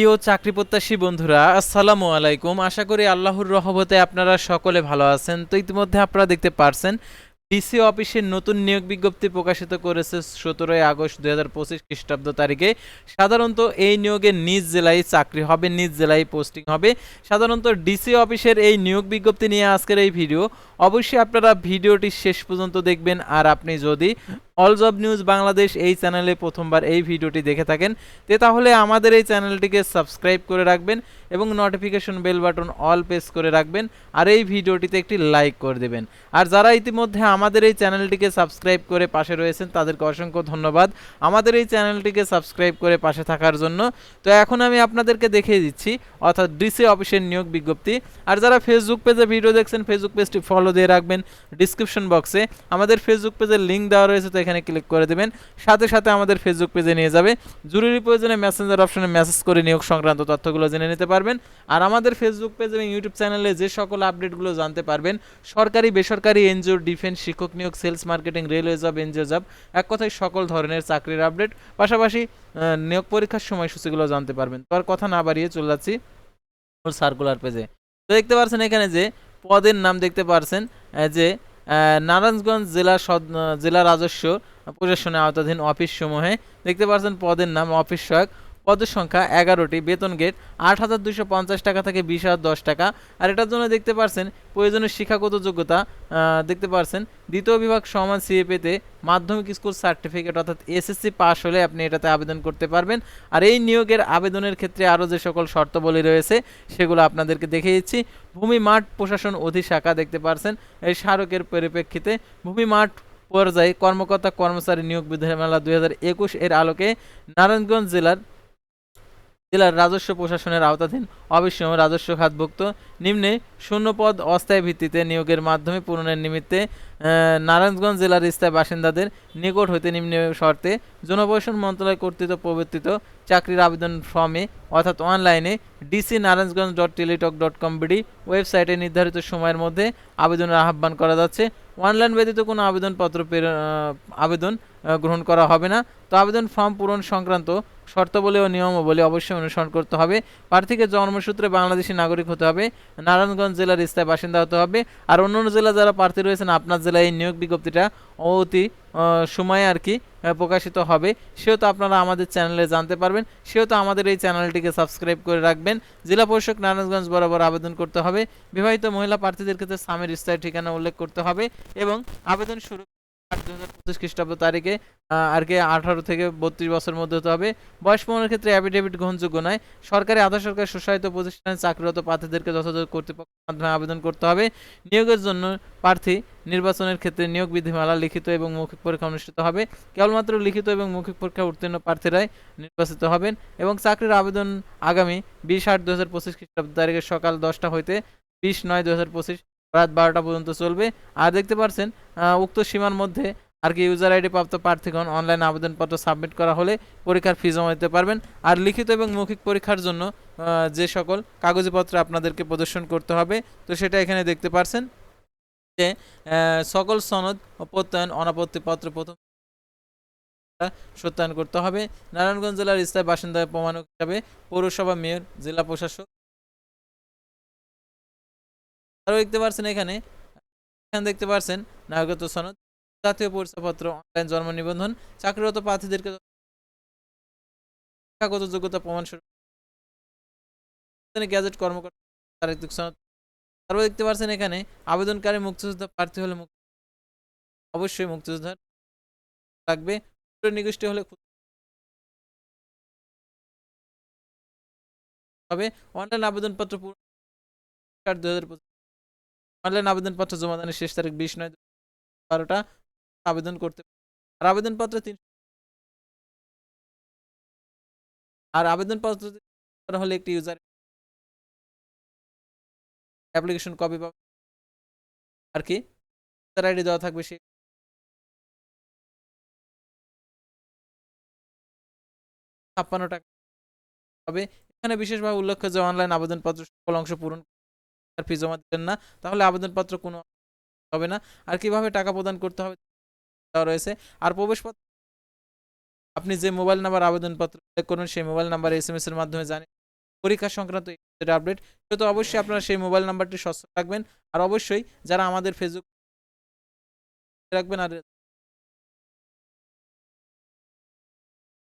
প্রিয় চাকরি প্রত্যাশী বন্ধুরা, আসসালামু আলাইকুম। আশা করি আল্লাহর রহমতে আপনারা সকলে ভালো আছেন। তো ইতিমধ্যে আপনারা দেখতে পারছেন, ডিসি অফিসের নতুন নিয়োগ বিজ্ঞপ্তি প্রকাশিত করেছে সতেরোই আগস্ট দুই হাজার পঁচিশ খ্রিস্টাব্দ তারিখে। সাধারণত এই নিয়োগে নিজ জেলায় চাকরি হবে, নিজ জেলায় পোস্টিং হবে। সাধারণত ডিসি অফিসের এই নিয়োগ বিজ্ঞপ্তি নিয়ে আজকের এই ভিডিও। অবশ্যই আপনারা ভিডিওটি শেষ পর্যন্ত দেখবেন। আর আপনি যদি অল জব নিউজ বাংলাদেশ এই চ্যানেলে প্রথমবার এই ভিডিওটি দেখে থাকেন। তে তাহলে আমাদের এই চ্যানেলটিকে সাবস্ক্রাইব করে রাখবেন এবং notification bell button all press করে রাখবেন আর এই ভিডিওটিতে একটি লাইক করে দেবেন। আর যারা ইতিমধ্যে আমাদের এই চ্যানেলটিকে সাবস্ক্রাইব করে পাশে রয়েছেন, তাদেরকে অসংখ্য ধন্যবাদ। আমাদের এই চ্যানেলটিকে সাবস্ক্রাইব করে পাশে থাকার জন্য। তো এখন আমি আপনাদেরকে দেখিয়ে দিচ্ছি, অর্থাৎ ডিসি অফিসের নিয়োগ বিজ্ঞপ্তি। আর যারা ফেসবুক পেজে ভিডিও দেখছেন ফেসবুক পেজটি ফলো দিয়ে রাখবেন। ডিসক্রিপশন বক্সে আমাদের ফেসবুক পেজের লিঙ্ক দেওয়া রয়েছে, তো এখানে ক্লিক করে দেবেন। সাথে সাথে আমাদের ফেসবুক পেজে নিয়ে যাবে। জরুরি প্রয়োজনে মেসেঞ্জার অপশনে মেসেজ করে নিয়োগ সংক্রান্ত তথ্যগুলো জেনে নিতে পারবেন। আর আমাদের ফেসবুক পেজ এবং ইউটিউব চ্যানেলে যে সকল আপডেটগুলো জানতে পারবেন, সরকারি, বেসরকারি এনজিও ডিফেন্স শিক্ষক নিয়োগ sales marketing railway job NGO job এক কথায় সকল ধরনের চাকরির আপডেট পাশাপাশি নিয়োগ পরীক্ষার সময়সূচিগুলো জানতে পারবেন। তো আর কথা না বাড়িয়ে চলে যাচ্ছি সার্কুলার পেজে তো দেখতে পাচ্ছেন এখানে যে পদের নাম দেখতে পারছেন যে নারায়ণগঞ্জ জেলা জেলা রাজস্ব প্রশাসনের আওতাধীন অফিস সমূহে দেখতে পাচ্ছেন পদের নাম অফিস সহায়ক পদের সংখ্যা এগারোটি, বেতন গেট আট হাজার দুশো পঞ্চাশ টাকা থেকে বিশ হাজার দশ টাকা। আর এটার জন্য দেখতে পারছেন প্রয়োজনীয় শিক্ষাগত যোগ্যতা দেখতে পারছেন দ্বিতীয় বিভাগ সমান সিএপিতে মাধ্যমিক স্কুল সার্টিফিকেট অর্থাৎ এসএসসি পাস হলে আপনি এটাতে আবেদন করতে পারবেন। আর এই নিয়োগের আবেদনের ক্ষেত্রে আরও যে সকল শর্তাবলী রয়েছে, সেগুলো আপনাদেরকে দেখিয়ে দিচ্ছি। ভূমি মাঠ প্রশাসন অধিশাখা দেখতে পারছেন, এই স্মারকের পরিপ্রেক্ষিতে ভূমি মাঠ পর্যায়ে কর্মকর্তা কর্মচারী নিয়োগ বিধিমালা দুই হাজার একুশ এর আলোকে নারায়ণগঞ্জ জেলার জেলার রাজস্ব প্রশাসনের আওতাধীন অবশ্যই রাজস্ব খাতভুক্ত। নিম্নে শূন্যপদ অস্থায়ী ভিত্তিতে নিয়োগের মাধ্যমে পূরণের নিমিত্তে নারায়ণগঞ্জ জেলার স্থায়ী বাসিন্দাদের নিকট হইতে নিম্ন শর্তে জনবসন মন্ত্রণালয় কর্তৃক প্রবর্তিত চাকরির আবেদন ফর্মে অর্থাৎ অনলাইনে DC Narayanganj dot Teletalk dot com BD ওয়েবসাইটে নির্ধারিত সময়ের মধ্যে আবেদনের আহ্বান করা যাচ্ছে। অনলাইন ব্যতীত কোনো আবেদনপত্র আবেদন গ্রহণ করা হবে না। তো আবেদন ফর্ম পূরণ সংক্রান্ত শর্তাবলী ও নিয়মাবলী অবশ্যই অনুসরণ করতে হবে। প্রার্থীকে জন্মসূত্রে বাংলাদেশি নাগরিক হতে হবে, নারায়ণগঞ্জ জেলার স্থায়ী বাসিন্দা হতে হবে, আর অন্য অন্য জেলা যারা প্রার্থী রয়েছেন, আপনার জেলায় এই নিয়োগ বিজ্ঞপ্তিটা অতি সময়ে আর কি প্রকাশিত হবে। সেহেতু আপনারা আমাদের চ্যানেলে জানতে পারবেন, সেহেতু আমাদের এই চ্যানেলটিকে সাবস্ক্রাইব করে রাখবেন। জেলা পরিষদ নারায়ণগঞ্জ বরাবর আবেদন করতে হবে। বিবাহিত মহিলা প্রার্থীদের ক্ষেত্রে স্বামীর স্থায়ী ঠিকানা উল্লেখ করতে হবে এবং আবেদন শুরু আট দুই হাজার পঁচিশ খ্রিস্টাব্দ তারিখে আর কি আঠারো থেকে বত্রিশ বছরের মধ্যে হতে হবে। বয়স প্রমাণের ক্ষেত্রে অ্যাফিডেভিট গ্রহণযোগ্য নয়। সরকারি আধা সরকারি স্বশাসিত প্রতিষ্ঠানে চাকরিরত প্রার্থীদেরকে যথাযথ কর্তৃপক্ষের মাধ্যমে আবেদন করতে হবে। নিয়োগের জন্য প্রার্থী নির্বাচনের ক্ষেত্রে নিয়োগ বিধিমালা লিখিত এবং মৌখিক পরীক্ষা অনুষ্ঠিত হবে। কেবলমাত্র লিখিত এবং মৌখিক পরীক্ষা উত্তীর্ণ প্রার্থীরাই নির্বাচিত হবেন এবং চাকরির আবেদন আগামী বিশ আট দু হাজার পঁচিশ খ্রিস্টাব্দ তারিখে সকাল দশটা হইতে বিশ নয় দু হাজার পঁচিশ রাত বারোটা পর্যন্ত চলবে। আর দেখতে পারছেন উক্ত সীমার মধ্যে আর কি ইউজার আইডি প্রাপ্ত প্রার্থীগণ অনলাইন আবেদনপত্র সাবমিট করা হলে পরীক্ষার ফি জমা দিতে পারবেন। আর লিখিত এবং মৌখিক পরীক্ষার জন্য যে সকল কাগজপত্র আপনাদেরকে প্রদর্শন করতে হবে, তো সেটা এখানে দেখতে পারছেন যে সকল সনদ ও প্রত্যয়ন অনাপত্তিপত্র প্রথম সত্যায়ন করতে হবে। নারায়ণগঞ্জ জেলার স্থায়ী বাসিন্দা প্রমাণক হিসাবে পৌরসভা মেয়র, জেলা প্রশাসক আরও দেখতে পারছেন এখানে। এখানে দেখতে পারছেন নাগরিকত্ব সনদ, জাতীয় পরিচয়পত্র, অনলাইন জন্ম নিবন্ধন, চাকরিরত প্রার্থীদেরকে শিক্ষাগত যোগ্যতা প্রমাণ গ্যাজেট কর্মকর্তা সনদ। তারপর দেখতে পাচ্ছেন এখানে আবেদনকারী মুক্তিযোদ্ধা প্রার্থী হলে মুক্তি অবশ্যই মুক্তিযোদ্ধার লাগবে। নিগোষ্ঠী হলে তবে অনলাইন আবেদনপত্র পূরণ দু হাজার অনলাইন আবেদনপত্র জমা দানের শেষ তারিখ বিশ নয় বারোটা। আবেদন করতে আর আবেদনপত্র তিন আর আবেদনপত্র করা হলে একটি ইউজার অ্যাপ্লিকেশন কপি পাবে। আর কি? ইউজার আইডি দেওয়া থাকবে সে ছাপ্পান্ন টাকা। তবে এখানে বিশেষভাবে উল্লেখ্য যে অনলাইন আবেদনপত্র সকল অংশ পূরণ আর ফি জমা দিলেন না, তাহলে আবেদনপত্র কোনো হবে না। আর কীভাবে টাকা প্রদান করতে হবে রয়েছে। আর প্রবেশপত্র আপনি যে মোবাইল নাম্বার আবেদনপত্র উল্লেখ করুন সেই mobile number S M S এর মাধ্যমে জানেন পরীক্ষা সংক্রান্ত আপডেট। সেহেতু অবশ্যই আপনারা সেই মোবাইল নাম্বারটি সচল রাখবেন। আর অবশ্যই যারা আমাদের ফেসবুক রাখবেন আর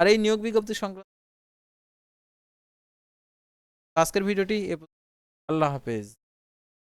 আর এই নিয়োগ বিজ্ঞপ্তি সংক্রান্ত আজকের ভিডিওটি আল্লাহ হাফেজ।